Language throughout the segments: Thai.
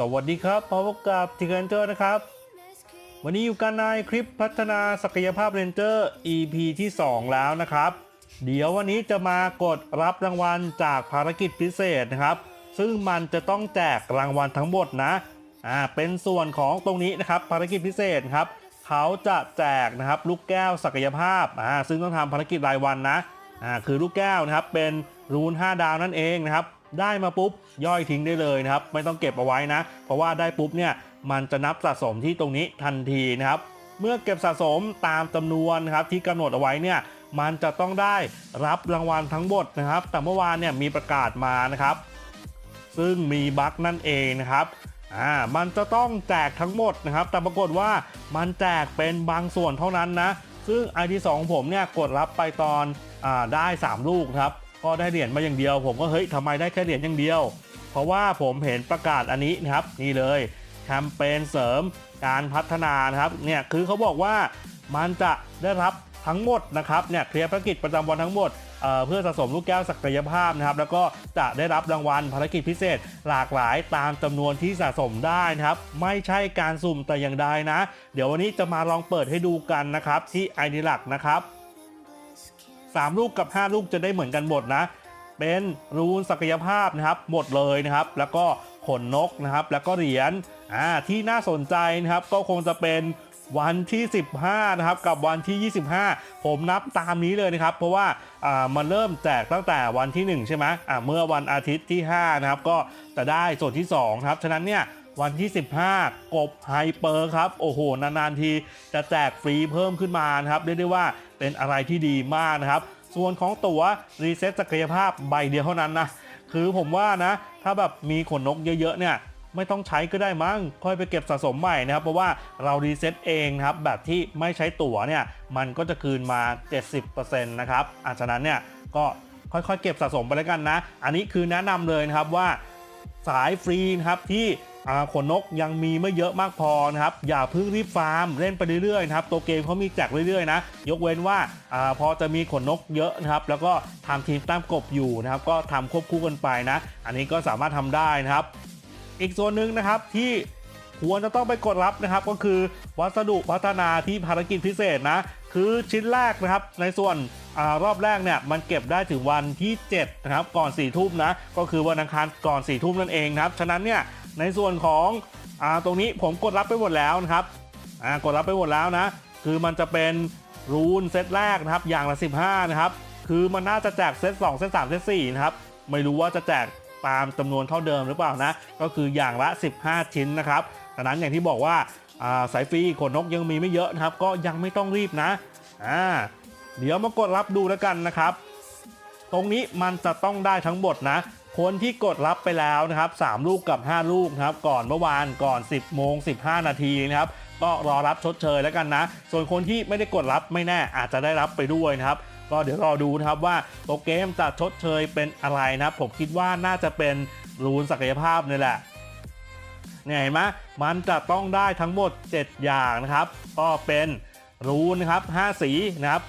สวัสดีครับพบกับทีเกนเจอร์นะครับ วันนี้อยู่กันในคลิปพัฒนาศักยภาพเรนเจอร์ EP ที่ 2 แล้วนะครับ เดี๋ยววันนี้จะมากดรับรางวัลจากภารกิจพิเศษนะครับ ซึ่งมันจะต้องแจกรางวัลทั้งหมดนะอ่าเป็นส่วนของตรงนี้นะครับภารกิจพิเศษครับเขาจะแจกนะครับลูกแก้วศักยภาพอ่าซึ่งต้องทำภารกิจรายวันนะอ่าคือลูกแก้วนะครับเป็นรูน 5 ดาวนั่นเองนะครับ ได้มาปุ๊บย่อยทิ้งได้เลยนะครับ ไม่ต้องเก็บเอาไว้นะ เพราะว่าได้ปุ๊บเนี่ยมันจะนับสะสมที่ตรงนี้ทันทีนะครับ เมื่อเก็บสะสมตามจำนวนครับที่กำหนดเอาไว้เนี่ยมันจะต้องได้รับรางวัลทั้งหมดนะครับ แต่เมื่อวานเนี่ยมีประกาศมานะครับ ซึ่งมีบั๊กนั่นเองนะครับอ่ามันจะต้องแจกทั้งหมดนะครับ แต่ปรากฏว่ามันแจกเป็นบางส่วนเท่านั้นนะ ซึ่ง ID 2ของผมเนี่ยกดรับไปตอนอาได้ 3 ลูกครับ ก็ได้เหรียญมาอย่างเดียว ผมก็เฮ้ยทำไมได้แค่เหรียญอย่างเดียว เพราะว่าผมเห็นประกาศอันนี้นะครับนี่เลยแคมเปญเสริมการพัฒนานะครับเนี่ยคือเขาบอกว่ามันจะได้รับทั้งหมดนะครับเนี่ยเคลียร์ภารกิจประจำวันทั้งหมดเเพื่อสะสมลูกแก้วศักยภาพนะครับแล้วก็จะได้รับรางวัลภารกิจพิเศษหลากหลายตามจำนวนที่สะสมได้นะครับไม่ใช่การสุ่มแต่อย่างใดนะ เดี๋ยววันนี้จะมาลองเปิดให้ดูกันนะครับที่ไอเดีหลักนะครับ 3 ลูกกับ 5 ลูกจะได้เหมือนกันหมดนะ เป็นรูนศักยภาพนะครับหมดเลยนะครับ แล้วก็ขนนกนะครับ แล้วก็เหรียญอ่าที่น่าสนใจนะครับ ก็คงจะเป็นวันที่ 15 นะครับ กับวันที่ 25 ผมนับตามนี้เลยนะครับ เพราะว่าอ่ามันเริ่มแจกตั้งแต่วันที่ 1 ใช่ไหมอ่าเมื่อวันอาทิตย์ที่ 5 นะครับ ก็จะได้ส่วนที่2ครับฉะนั้นเนี่ย วันที่ 15 กบไฮเปอร์ครับ โอ้โห นาน ๆ ทีจะแจกฟรีเพิ่มขึ้นมานะครับ เรียกได้ว่าเป็นอะไรที่ดีมากนะครับ ส่วนของตั๋วรีเซ็ตศักยภาพใบเดียวเท่านั้นนะ คือผมว่านะ ถ้าแบบมีขนนกเยอะ ๆ เนี่ยไม่ต้องใช้ก็ได้มั้ง ค่อยไปเก็บสะสมใหม่นะครับ เพราะว่าเรารีเซ็ตเองนะครับ แบบที่ไม่ใช้ตั๋วเนี่ย มันก็จะคืนมา 70%นะครับอาฉะนั้นเนี่ยก็ค่อยๆ เก็บสะสมไปแล้วกันนะ อันนี้คือแนะนำเลยนะครับว่าสายฟรีนะครับที่ ขนนกยังมีไม่เยอะมากพอนะครับอย่าเพิ่งรีบฟาร์มเล่นไปเรื่อยๆนะครับตัวเกมเขามีแจกเรื่อยๆนะยกเว้นว่าอพอจะมีขนนกเยอะนะครับแล้วก็ทำทีมตั้มกบอยู่นะครับก็ทำควบคู่กันไปนะ อันนี้ก็สามารถทำได้นะครับ อีกส่วนหนึ่งนะครับที่ควรจะต้องไปกดรับนะครับก็คือวัสดุพัฒนาที่ภารกิจพิเศษนะคือชิ้นแรกนะครับในส่วนอรอบแรกเนี่ยมันเก็บได้ถึงวันที่7นะครับก่อน4ี่ทุ่มนะก็คือวันอังคารก่อน4ี่ทุ่มนั่นเองนะครับฉะนั้นเนี่ย ในส่วนของอาตรงนี้ผมกดรับไปหมดแล้วนะครับอ่ากดรับไปหมดแล้วนะ คือมันจะเป็นรูนเซตแรกนะครับ อย่างละ 15 นะครับ คือมันน่าจะแจกเซต2เซต3เซต4นะครับ ไม่รู้ว่าจะแจกตามจำนวนเท่าเดิมหรือเปล่านะ ก็คืออย่างละ 15 ชิ้นนะครับดังนั้นอย่างที่บอกว่าอ่าสายฟรีขนนกยังมีไม่เยอะนะครับ ก็ยังไม่ต้องรีบนะอ่าเดี๋ยวมากดรับดูแล้วกันนะครับ ตรงนี้มันจะต้องได้ทั้งหมดนะ คนที่กดรับไปแล้วนะครับ3ลูกกับ 5 ลูกนะครับก่อนเมื่อวานก่อน 10โมง15 นาทีนะครับก็รอรับชดเชยแล้วกันนะ ส่วนคนที่ไม่ได้กดรับไม่แน่อาจจะได้รับไปด้วยนะครับ ก็เดี๋ยวรอดูนะครับว่าตัวเกมจะชดเชยเป็นอะไรนะครับ ผมคิดว่าน่าจะเป็นรูนศักยภาพนี่แหละเนี่ยเห็นไหมมันจะต้องได้ทั้งหมด 7 อย่างนะครับ ก็เป็นรูนนะครับ 5 สีนะครับ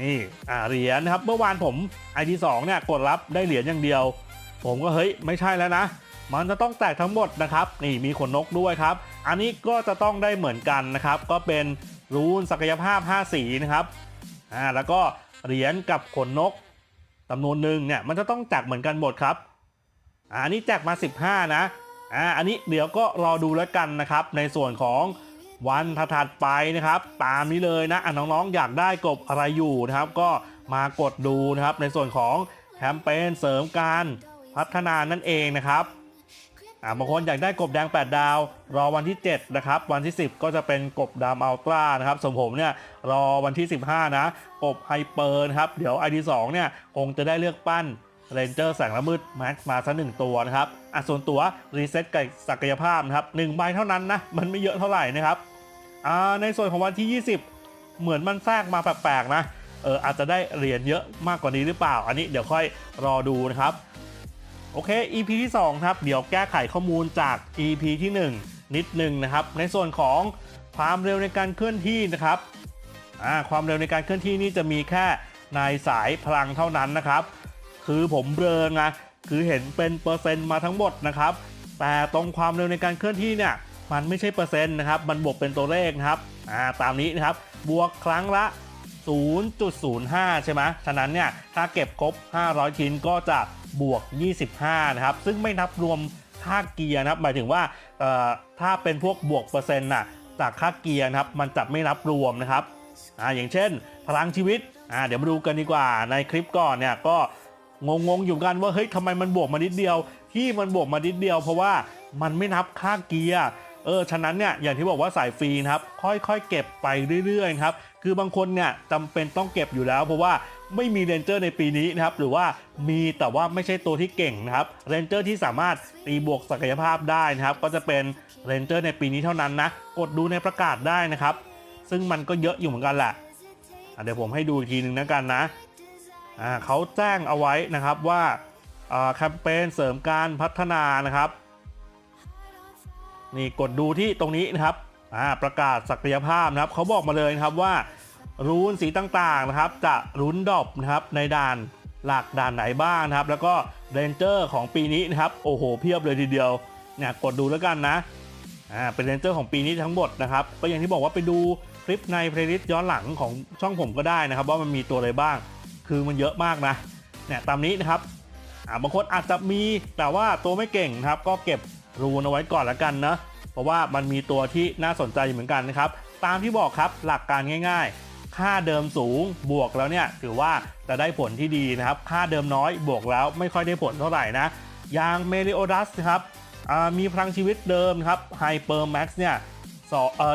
นี่อ่าเหรียญนะครับ เมื่อวานผม ID 2เนี่ยกดรับได้เหรียญอย่างเดียว ผมก็เฮ้ยไม่ใช่แล้วนะ มันจะต้องแตกทั้งหมดนะครับ นี่มีขนนกด้วยครับ อันนี้ก็จะต้องได้เหมือนกันนะครับ ก็เป็นรูนศักยภาพ 5 สีนะครับอ่าแล้วก็เหรียญกับขนนกจำนวนหนึ่งเนี่ยมันจะต้องแจกเหมือนกันหมดครับอ่าอันนี้แจกมา 15 นะอ่าอันนี้เดี๋ยวก็รอดูแล้วกันนะครับ ในส่วนของวันถัดไปนะครับ ตามนี้เลยนะอะน้องๆอยากได้กบอะไรอยู่นะครับ ก็มากดดูนะครับในส่วนของแคมเปญเสริมการ พัฒนานั่นเองนะครับอ่าบางคนอยากได้กบแดง 8 ดาว รอวันที่ 7 นะครับ วันที่ 10 ก็จะเป็นกบดำอัลตร้านะครับส่วนผมเนี่ยรอวันที่ 15 นะ กบไฮเปอร์นะครับ เดี๋ยว ID 2เนี่ยคงจะได้เลือกปั้นเรนเจอร์แสงละมืดแม็กมาสักหนึ่งตัวนะครับอะส่วนตัวรีเซ็ตกับศักยภาพนะครับหนึ่งใบเท่านั้นนะ มันไม่เยอะเท่าไหร่นะครับอ่าในส่วนของวันที่ 20 เหมือนมันแทรกมาแปลกๆนะเอออาจจะได้เหรียญเยอะมากกว่านี้หรือเปล่า อันนี้เดี๋ยวค่อยรอดูนะครับ โอเค EP ที่ 2 ครับ เดี๋ยวแก้ไขข้อมูลจาก EP ที่ 1 นิดนึงนะครับ ในส่วนของความเร็วในการเคลื่อนที่นะครับความเร็วในการเคลื่อนที่นี่จะมีแค่ในสายพลังเท่านั้นนะครับ คือผมเบลอไงคือเห็นเป็นเปอร์เซ็นต์มาทั้งหมดนะครับ แต่ตรงความเร็วในการเคลื่อนที่เนี่ยมันไม่ใช่เปอร์เซ็นต์นะครับ มันบวกเป็นตัวเลขนะครับาตามนี้นะครับ บวกครั้งละ 0.05 ใช่ไหมฉะนั้นเนี่ยถ้าเก็บครบ 500 ชิ้นก็จะ บวก 25 นะครับ ซึ่งไม่นับรวมค่าเกียร์นะครับ หมายถึงว่าถ้าเป็นพวกบวกเปอร์เซ็นต์น่ะจากค่าเกียร์นะครับ มันจะไม่นับรวมนะครับอ่าอย่างเช่น พลังชีวิตอ่าเดี๋ยวมาดูกันดีกว่าในคลิปก่อนเนี่ยก็งงๆอยู่กันว่าเฮ้ยทำไมมันบวกมานิดเดียว ที่มันบวกมานิดเดียว เพราะว่ามันไม่นับค่าเกียร์เออ ฉะนั้นเนี่ย อย่างที่บอกว่าสายฟรีนะครับ ค่อยๆ เก็บไปเรื่อยๆ ครับ คือบางคนเนี่ยจำเป็นต้องเก็บอยู่แล้ว เพราะว่า ไม่มีเรนเจอร์ในปีนี้นะครับหรือว่ามีแต่ว่าไม่ใช่ตัวที่เก่งนะครับเรนเจอร์ที่สามารถตีบวกศักยภาพได้นะครับก็จะเป็นเรนเจอร์ในปีนี้เท่านั้นนะกดดูในประกาศได้นะครับ ซึ่งมันก็เยอะอยู่เหมือนกันแหละเดี๋ยวผมให้ดูอีกทีหนึ่งนะกันนะเขาแจ้งเอาไว้นะครับว่าแคมเปญเสริมการพัฒนานะครับนี่กดดูที่ตรงนี้นะครับประกาศศักยภาพนะครับเขาบอกมาเลยนะครับว่า รูนสีต่างๆนะครับ จะรุนดอปนะครับในด่านหลักด่านไหนบ้างนะครับ แล้วก็เรนเจอร์ของปีนี้นะครับโอ้โหเพียบเลยทีเดียวเนี่ยกดดูแล้วกันนะอ่าเป็นเรนเจอร์ของปีนี้ทั้งหมดนะครับก็อย่างที่บอกว่าไปดูคลิปในเพลย์ลิสต์ย้อนหลังของช่องผมก็ได้นะครับ ว่ามันมีตัวอะไรบ้าง คือมันเยอะมากนะเนี่ยตามนี้นะครับอ่าบางคนอาจจะมีแต่ว่าตัวไม่เก่งนะครับ ก็เก็บรูนเอาไว้ก่อนละกันนะเพราะว่ามันมีตัวที่น่าสนใจเหมือนกันนะครับ ตามที่บอกครับหลักการง่าย ๆ ค่าเดิมสูงบวกแล้วเนี่ยถือว่าจะได้ผลที่ดีนะครับ ค่าเดิมน้อยบวกแล้วไม่ค่อยได้ผลเท่าไหร่นะอย่างเมริโอดัสนะครับมีพลังชีวิตเดิมครับไฮเปอร์แม็กซ์เนี่ย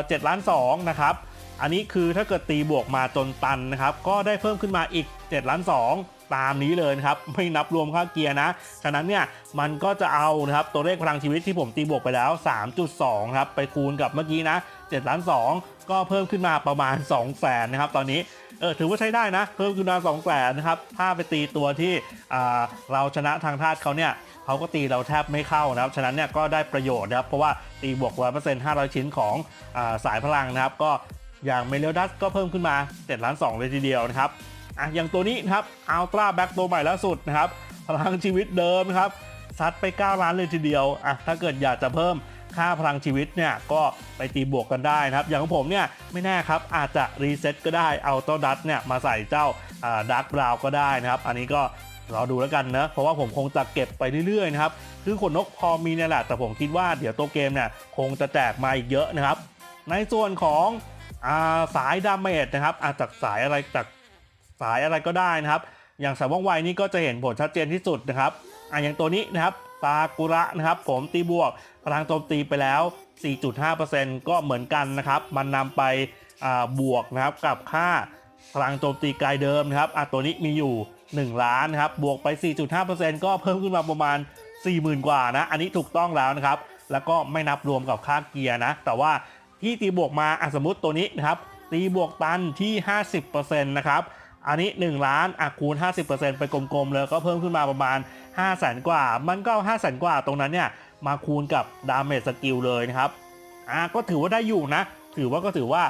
เจ็ดล้านสองนะครับ อันนี้คือถ้าเกิดตีบวกมาจนตันนะครับ ก็ได้เพิ่มขึ้นมาอีก7ล้าน2 ตามนี้เลยนะครับไม่นับรวมค่าเกียร์นะ ฉะนั้นเนี่ยมันก็จะเอานะครับตัวเลขพลังชีวิตที่ผมตีบวกไปแล้ว 3.2ครับไปคูณกับเมื่อกี้นะ7ล้าน2ก็เพิ่มขึ้นมาประมาณ2แสนนะครับตอนนี้เออถือว่าใช้ได้นะ เพิ่มขึ้นมา2แสนนะครับถ้าไปตีตัวที่เราชนะทางธาตุเขาเนี่ยเขาก็ตีเราแทบไม่เข้านะครับ ฉะนั้นเนี่ยก็ได้ประโยชน์นะครับ เพราะว่าตีบวก100% 500ชิ้นของอสายพลังนะครับ ก็อย่างเมเลดัสก็เพิ่มขึ้นมา7ล้าน2เลยทีเดียวนะครับ อะอย่างตัวนี้นะครับอัลตร้าแบ็กตัวใหม่ล่าสุดนะครับพลังชีวิตเดิมนะครับซัดไป 9 ล้านเลยทีเดียวอะถ้าเกิดอยากจะเพิ่มค่าพลังชีวิตเนี่ยก็ไปตีบวกกันได้นะครับ อย่างของผมเนี่ยไม่แน่ครับอาจจะรีเซ็ตก็ได้เอาตัวดัตเนี่ยมาใส่เจ้าดักบราวก็ได้นะครับ อันนี้ก็รอดูแล้วกันนะเพราะว่าผมคงจะเก็บไปเรื่อยๆนะครับคือขนนกพอมีเนี่ยแหละแต่ผมคิดว่าเดี๋ยวตัวเกมเนี่ยคงจะแจกมาอีกเยอะนะครับ ในส่วนของอาสายดาเมจนะครับอาจจากสายอะไรจาก สายอะไรก็ได้นะครับ อย่างสายว่องไวนี่ก็จะเห็นผลชัดเจนที่สุดนะครับอ่าอย่างตัวนี้นะครับซากุระนะครับ ผมตีบวกพลังโจมตีไปแล้ว 4.5%ก็เหมือนกันนะครับ มันนำไปบวกนะครับกับค่าพลังโจมตีไกลเดิมนะครับอะตัวนี้มีอยู่ 1 ล้านนะครับ บวกไป 4.5%ก็เพิ่มขึ้นมาประมาณ 40,000 กว่านะ อันนี้ถูกต้องแล้วนะครับ แล้วก็ไม่นับรวมกับค่าเกียร์นะ แต่ว่าที่ตีบวกมาอะสมมติตัวนี้นะครับ ตีบวกตันที่ 50%นะครับ อันนี้ 1 ล้านอะคูณ 50%ไปกลมๆเลยก็เพิ่มขึ้นมาประมาณ 5 0 0แสนกว่า มันก็ 5 0 0แสนกว่าตรงนั้นเนี่ยมาคูณกับดาเมจสกิลเลยนะครับอะก็ถือว่าได้อยู่นะ ถือว่าก็ถือว่า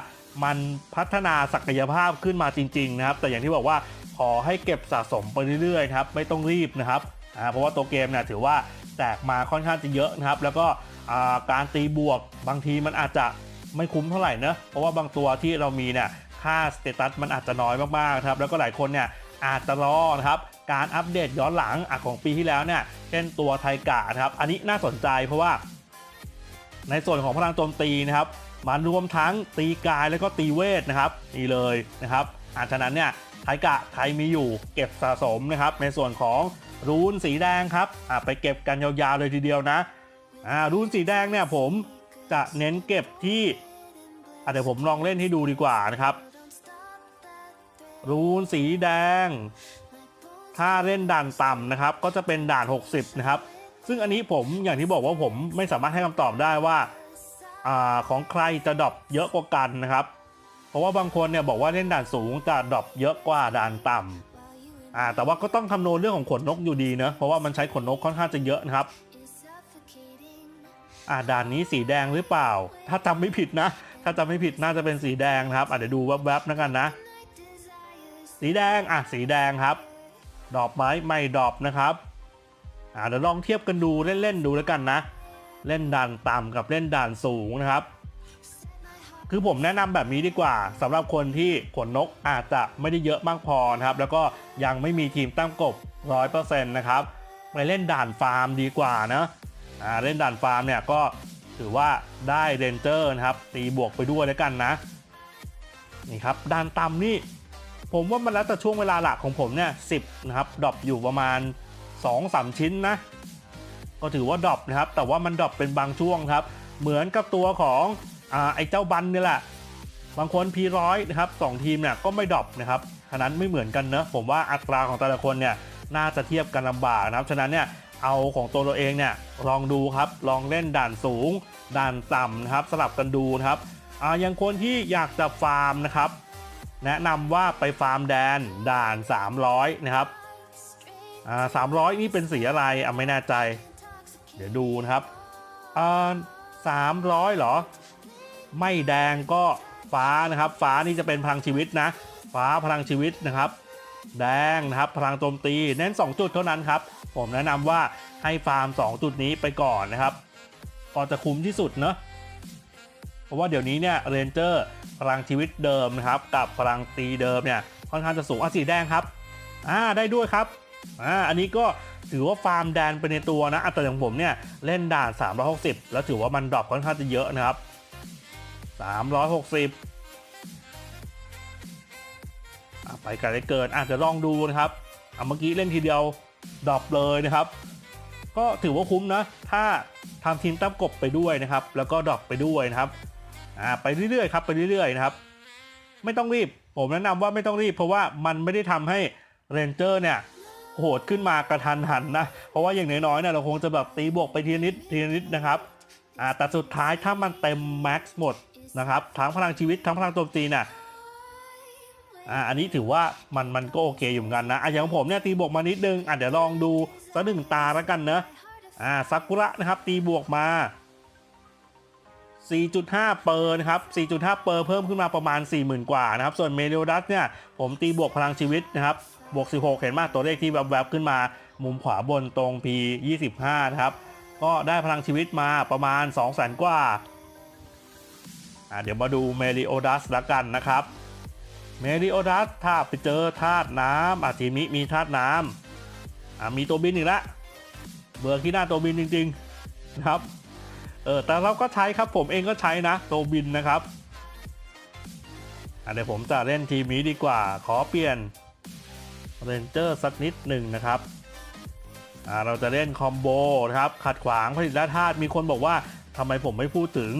มันพัฒนาศักยภาพขึ้นมาจริงๆนะครับ แต่อย่างที่บอกว่าขอให้เก็บสะสมไปเรื่อยๆครับไม่ต้องรีบนะครับอ่าเพราะว่าตัวเกมเนี่ยถือว่าแจกมาค่อนข้างจะเยอะนะครับ แล้วก็การตีบวกบางทีมันอาจจะไม่คุ้มเท่าไหร่เนอะเพราะว่าบางตัวที่เรามีเนี่ย ค่าสเตตัสมันอาจจะน้อยมากๆครับแล้วก็หลายคนเนี่ยอาจจะรอนะครับการอัปเดตย้อนหลังอของปีที่แล้วเนี่ยเช่นตัวไทกะนะครับ อันนี้น่าสนใจเพราะว่า ในส่วนของพลังโจมตีนะครับมันรวมทั้งตีกายแล้วก็ตีเวทนะครับนี่เลยนะครับอาฉะนั้นเนี่ยไทกะใครมีอยู่เก็บสะสมนะครับในส่วนของรูนสีแดงครับอะไปเก็บกันยาวๆเลยทีเดียวนะอ่ารูนสีแดงเนี่ยผมจะเน้นเก็บที่เดี๋ยวผมลองเล่นให้ดูดีกว่านะครับ รูนสีแดง ถ้าเล่นด่านต่ำนะครับ ก็จะเป็นด่าน 60 นะครับ ซึ่งอันนี้ผมอย่างที่บอกว่าผมไม่สามารถให้คำตอบได้ว่าอาของใครจะดรอปเยอะกว่ากันนะครับ เพราะว่าบางคนเนี่ยบอกว่าเล่นด่านสูงจะดรอปเยอะกว่าด่านต่ำอ่าแต่ว่าก็ต้องคำนวณเรื่องของขนนกอยู่ดีเนะเพราะว่ามันใช้ขนนกค่อนข้างจะเยอะนะครับอ่าด่านนี้สีแดงหรือเปล่า ถ้าจำไม่ผิดนะ ถ้าจำไม่ผิดน่าจะเป็นสีแดงนะครับอะเดี๋ยวดูแวบๆนะกันนะ สีแดงอะสีแดงครับ ดอปไหมไม่ดอปนะครับอ่าเดี๋ยวลองเทียบกันดูเล่นๆดูแล้วกันนะ เล่นด่านต่ำกับเล่นด่านสูงนะครับ คือผมแนะนำแบบนี้ดีกว่าสำหรับคนที่ขนนกอาจจะไม่ได้เยอะมากพอนะครับ แล้วก็ยังไม่มีทีมตั้งกบ100%นะครับไปเล่นด่านฟาร์มดีกว่านะอ่าเล่นด่านฟาร์มเนี่ยก็ถือว่าได้เรนเจอร์นะครับ ตีบวกไปด้วยแล้วกันนะนี่ครับด่านต่ำนี่ ผมว่ามันแล้วแต่ช่วงเวลาหลักของผมเนี่ยสินะครับดรอปอยู่ประมาณ 2-3 ชิ้นนะ ก็ถือว่าดรอปนะครับ แต่ว่ามันดรอปเป็นบางช่วงครับ เหมือนกับตัวของอไอ้เจ้าบันนี่แหละ บางคน P100 นะครับสองทีมเนี่ยก็ไม่ดรอปนะครับฉะนั้นไม่เหมือนกันเนอะผมว่าอัตราของแต่ละคนเนี่ยน่าจะเทียบกันลำบากนะครับฉะนั้นเนี่ยเอาของตัวเราเองเนี่ยลองดูครับลองเล่นด่านสูง ด่านต่ำนะครับสลับกันดูนะครับอ่าอย่างคนที่อยากจะฟาร์มนะครับ แนะนำว่าไปฟาร์มแดนด่าน 300 นะครับอ่า300นี่เป็นสีอะไรอะไม่แน่ใจ เดี๋ยวดูนะครับอ่า300เหรอ ไม่แดงก็ฟ้านะครับ ฟ้านี่จะเป็นพลังชีวิตนะ ฟ้าพลังชีวิตนะครับ แดงนะครับพลังโจมตีเน้น 2 จุดเท่านั้นครับ ผมแนะนำว่าให้ฟาร์ม 2 จุดนี้ไปก่อนนะครับ ก็จะคุ้มที่สุดเนอะเพราะว่าเดี๋ยวนี้เนี่ยเรนเจอร์ พลังชีวิตเดิมนะครับ กับพลังตีเดิมเนี่ยค่อนข้างจะสูงอะสีแดงครับอ่าได้ด้วยครับอ่าอันนี้ก็ถือว่าฟาร์มแดนไปในตัวนะอะแต่อย่างผมเนี่ยเล่นด่าน 360 แล้วถือว่ามันดรอปค่อนข้างจะเยอะนะครับ 360อะไปกันได้เกินอาจจะลองดูนะครับอะเมื่อกี้เล่นทีเดียวดรอปเลยนะครับ ก็ถือว่าคุ้มนะ ถ้าทำทีมตั้มกบไปด้วยนะครับ แล้วก็ดรอปไปด้วยนะครับ อ่าไปเรื่อยๆครับไปเรื่อยๆนะครับ ไม่ต้องรีบ ผมแนะนำว่าไม่ต้องรีบ เพราะว่ามันไม่ได้ทำให้เรนเจอร์เนี่ยโหดขึ้นมากระทันหันนะ เพราะว่าอย่างน้อยๆเนี่ยเราคงจะแบบตีบวกไปทีนิดทีนิดนะครับอ่าแต่สุดท้ายถ้ามันเต็มแม็กซ์หมดนะครับทั้งพลังชีวิตทั้งพลังโจมตีเนี่ยอ่าอันนี้ถือว่ามันมันก็โอเคอยู่เหมือนกันนะอะอย่างผมเนี่ยตีบวกมานิดนึงอะเดี๋ยวลองดูสักหนึ่งตาแล้วกันเนอะอ่าซากุระนะครับตีบวกมา 4.5 เปอร์นะครับ 4.5 เปอร์เพิ่มขึ้นมาประมาณ 40,000 กว่านะครับ ส่วนเมเดลดัสเนี่ย ผมตีบวกพลังชีวิตนะครับ บวก 16 เห็นไหมตัวเลขที่แวบๆขึ้นมา มุมขวาบนตรง P 25นะครับ ก็ได้พลังชีวิตมาประมาณ 200,000 กว่าอ่า เดี๋ยวมาดูเมริโอดัสละกันนะครับเมริโอดัสถ้าไปเจอธาตุน้ำอาทีมนี้มีธาตุน้ำอ่ามีตัวบินอีกแล้วเบื่อขี้หน้าตัวบินจริง ๆ นะครับ เออแต่เราก็ใช้ครับผมเองก็ใช้นะตัวบินนะครับเดี๋ยวผมจะเล่นทีมนี้ดีกว่า ขอเปลี่ยนเรนเจอร์สักนิดหนึ่งนะครับอ่าเราจะเล่นคอมโบนะครับขัดขวางผลิตและธาตุมีคนบอกว่าทำไมผมไม่พูดถึง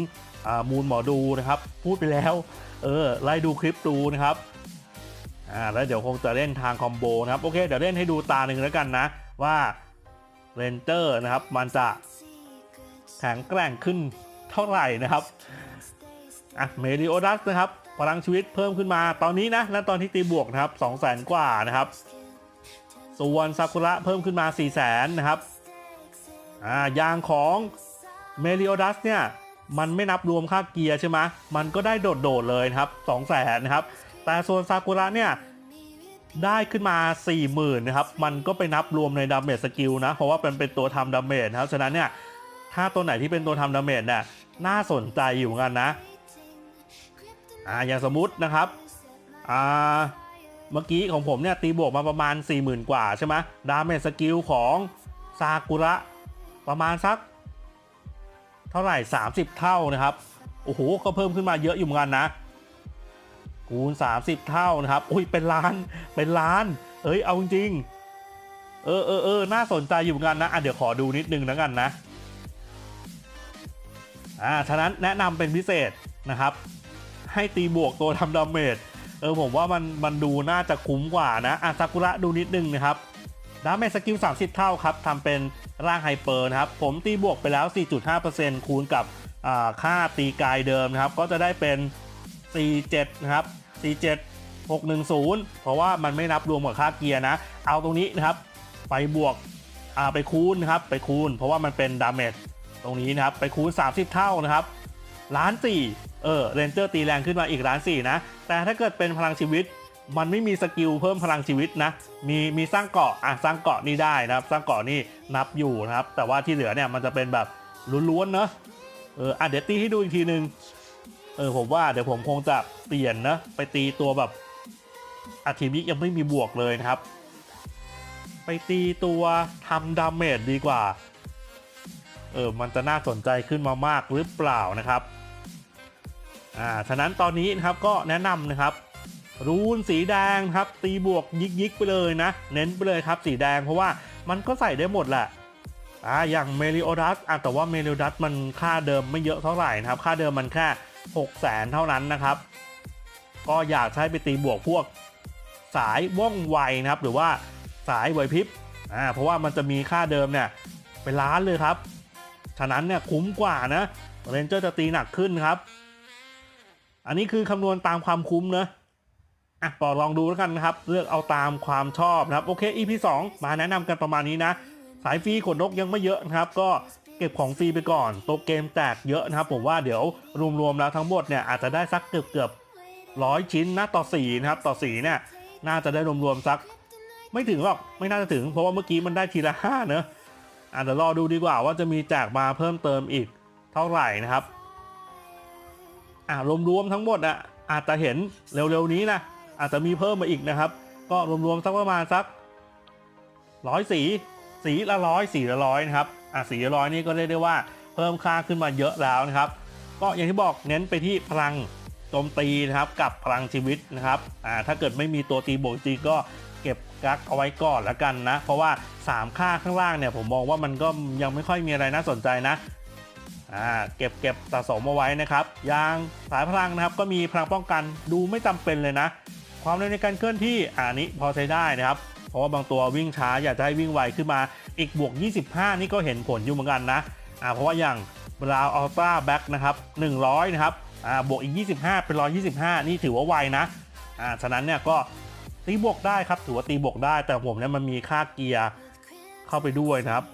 อ่ามูลหมอดูนะครับ พูดไปแล้ว เออไล่ดูคลิปดูนะครับอ่าแล้วเดี๋ยวคงจะเล่นทางคอมโบนะครับ โอเค เดี๋ยวเล่นให้ดูตาหนึ่งแล้วกันนะ ว่าเรนเจอร์นะครับ มันจะ แข็งแกร่งขึ้นเท่าไหร่นะครับอะเมริโอดัสนะครับพลังชีวิตเพิ่มขึ้นมาตอนนี้นะและตอนที่ตีบวกนะครับ2 0 0แสนกว่านะครับส่วนซากุระเพิ่มขึ้นมา 4 0 0แสนนะครับอ่ายางของเมริโอดัสเนี่ยมันไม่นับรวมค่าเกียร์ใช่ไหมมันก็ได้โดดๆเลยนะครับ2 0 0แสนนะครับแต่ส่วนซากุระเนี่ยได้ขึ้นมา 40,000นะครับมันก็ไปนับรวมในดาเมจสกิลนะเพราะว่าเป็นเป็นตัวทำดาเมจนะครับฉะนั้นเนี่ย ถ้าตัวไหนที่เป็นตัวทำดาเมจเนี่ยน่าสนใจอยู่เหมือนกันนะอ่าอย่างสมมุตินะครับอ่าเมื่อกี้ของผมเนี่ยตีบวกมาประมาณ 40,000 กว่าใช่ไหมดาเมจสกิลของซากุระประมาณสัก เท่าไหร่ 30 เท่านะครับ โอ้โห ก็เพิ่มขึ้นมาเยอะอยู่เหมือนกันนะ คูณ 30 เท่านะครับอุ้ยเป็นล้านเป็นล้าน เอ้ยเอาจริง เออเออเออน่าสนใจอยู่เหมือนกันนะอะเดี๋ยวขอดูนิดนึงแล้วกันนะ อ่าฉะนั้นแนะนำเป็นพิเศษนะครับ ให้ตีบวกตัวทำดาเมจเออผมว่ามันมันดูน่าจะคุ้มกว่านะอะซากุระดูนิดนึงนะครับดาเมจสกิล 30 เท่าครับทำเป็นร่างไฮเปอร์นะครับ ผมตีบวกไปแล้ว 4.5%คูณกับอ่าค่าตีกายเดิมนะครับ ก็จะได้เป็น 47 นะครับ 47 610 เพราะว่ามันไม่นับรวมกับค่าเกียร์นะ เอาตรงนี้นะครับ ไปบวกอ่าไปคูณนะครับ ไปคูณ เพราะว่ามันเป็นดาเมจ ตรงนี้นะครับไปคูณ 30 เท่านะครับล้านสี่เออเรนเจอร์ตีแรงขึ้นมาอีกล้านสี่นะ แต่ถ้าเกิดเป็นพลังชีวิต มันไม่มีสกิลเพิ่มพลังชีวิตนะ มีมีสร้างเกาะอะสร้างเกาะนี่ได้นะครับ สร้างเกาะนี่นับอยู่นะครับ แต่ว่าที่เหลือเนี่ยมันจะเป็นแบบล้วนๆเนอะเอออะเดี๋ยวตีให้ดูอีกทีหนึ่งเออผมว่าเดี๋ยวผมคงจะเปลี่ยนนะไปตีตัวแบบอาทีมนี้ยังไม่มีบวกเลยนะครับ ไปตีตัวทำดาเมจดีกว่า เออมันจะน่าสนใจขึ้นมามากหรือเปล่านะครับอ่าฉะนั้นตอนนี้นะครับก็แนะนำนะครับ รูนสีแดงครับ ตีบวกยิกยิกไปเลยนะ เน้นไปเลยครับสีแดงเพราะว่ามันก็ใส่ได้หมดแหละอ่าอย่างเมลิโอดัสอะแต่ว่าเมลิโอดัสมันค่าเดิมไม่เยอะเท่าไหร่นะครับ ค่าเดิมมันแค่6 0แสนเท่านั้นนะครับ ก็อยากใช้ไปตีบวกพวกสายว่องไวนะครับ หรือว่าสายไหวพริบอ่าเพราะว่ามันจะมีค่าเดิมเนี่ยเป็นล้านเลยครับ ฉะนั้นเนี่ยคุ้มกว่านะเรนเจอร์จะตีหนักขึ้นครับ อันนี้คือคำนวณตามความคุ้มนะอะปอลองดูแล้วกันนะครับ เลือกเอาตามความชอบนะครับ โอเค EP 2 มาแนะนำกันประมาณนี้นะ สายฟรีขนนกยังไม่เยอะนะครับ ก็เก็บของฟรีไปก่อนตัวเกมแตกเยอะนะครับ ผมว่าเดี๋ยวรวมๆแล้วทั้งหมดเนี่ยอาจจะได้สักเกือบเกือบร้อยชิ้นนะต่อสีนะครับ ต่อสีเนี่ยน่าจะได้รวมๆสัก ไม่ถึงหรอกไม่น่าจะถึง เพราะว่าเมื่อกี้มันได้ทีละห้าเนอะ อะเดี๋ยวรอดูดีกว่าว่าจะมีแจกมาเพิ่มเติมอีกเท่าไหร่นะครับอะรวมๆทั้งหมดอะอาจจะเห็นเร็วๆนี้นะอาจจะมีเพิ่มมาอีกนะครับ ก็รวมๆสักประมาณสักร้อยสีสีละร้อยสีละร้อยนะครับอะสีละร้อยนี่ก็เรียกได้ว่าเพิ่มค่าขึ้นมาเยอะแล้วนะครับ ก็อย่างที่บอกเน้นไปที่พลังโจมตีนะครับกับพลังชีวิตนะครับอ่าถ้าเกิดไม่มีตัวตีบวกจริงก็ กักเอาไว้ก่อนแล้วกันนะ เพราะว่า 3 ค่าข้างล่างเนี่ยผมมองว่ามันก็ยังไม่ค่อยมีอะไรน่าสนใจนะอ่าเก็บเก็บสะสมเอาไว้นะครับยางสายพลังนะครับ ก็มีพลังป้องกันดูไม่จำเป็นเลยนะ ความเร็วในการเคลื่อนที่อะอันนี้พอใช้ได้นะครับ เพราะว่าบางตัววิ่งช้าอยากจะให้วิ่งไวขึ้นมาอีกบวก 25 นี่ก็เห็นผลอยู่เหมือนกันนะอ่าเพราะว่าอย่างบราวอัลตร้าแบ็กนะครับ100 นะครับอ่าบวกอีก 25 เป็น 125 นี่ถือว่าไวนะอ่าฉะนั้นเนี่ยก็ ตีบวกได้ครับถือว่าตีบวกได้ แต่ผมเนี่ยมันมีค่าเกียร์เข้าไปด้วยนะครับ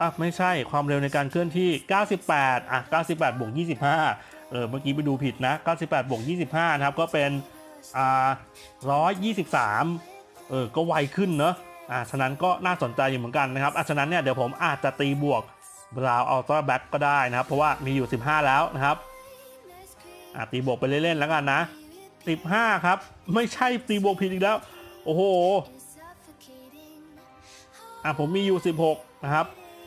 อะไม่ใช่ความเร็วในการเคลื่อนที่ 98 อะ 98 บวก 25 เออ เมื่อกี้ไปดูผิดนะ 98 บวก 25 นะครับ ก็เป็น อ่า 123 เออ ก็ไวขึ้นเนอะอ่าฉะนั้นก็น่าสนใจอยู่เหมือนกันนะครับอะฉะนั้นเนี่ยเดี๋ยวผมอาจจะตีบวกบราวอัลตร้าแบ็กก็ได้นะครับ เพราะว่ามีอยู่ 15 แล้วนะครับ อ่าตีบวกไปเล่นๆแล้วกันนะ 15 ครับ ไม่ใช่ตีบวกผิดอีกแล้ว โอ้โหอะผมมีอยู่ 16 นะครับ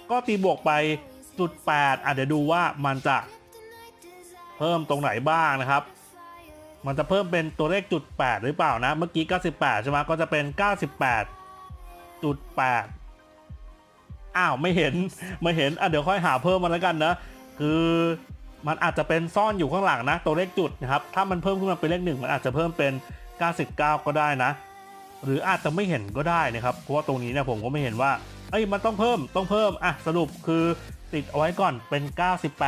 ก็ตีบวกไปจุด8อะเดี๋ยวดูว่ามันจะเพิ่มตรงไหนบ้างนะครับ มันจะเพิ่มเป็นตัวเลขจุด8หรือเปล่านะ เมื่อกี้ 98 ใช่ไหมก็จะเป็น 98จุด8อ้าว ไม่เห็น ไม่เห็น อะ เดี๋ยวค่อยหาเพิ่มมาแล้วกันนะ คือ มันอาจจะเป็นซ่อนอยู่ข้างหลังนะ ตัวเลขจุดนะครับ ถ้ามันเพิ่มขึ้นมาเป็นเลขหนึ่งมันอาจจะเพิ่มเป็น 99 ก็ได้นะ หรืออาจจะไม่เห็นก็ได้นะครับ เพราะว่าตรงนี้เนี่ยผมก็ไม่เห็นว่า เอ้ยมันต้องเพิ่มต้องเพิ่มอะสรุปคือติดเอาไว้ก่อนเป็น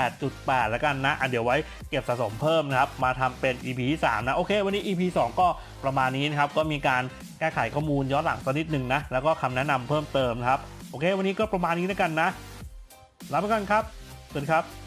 98.8 แล้วกันนะอะเดี๋ยวไว้เก็บสะสมเพิ่มนะครับ มาทำเป็น EP ที่3นะโอเค วันนี้ EP 2 ก็ประมาณนี้นะครับ ก็มีการแก้ไขข้อมูลย้อนหลังสักนิดหนึ่งนะ แล้วก็คำแนะนำเพิ่มเติมนะครับ โอเค วันนี้ก็ประมาณนี้แล้วกันนะลาไปก่อนครับสวัสดีครับ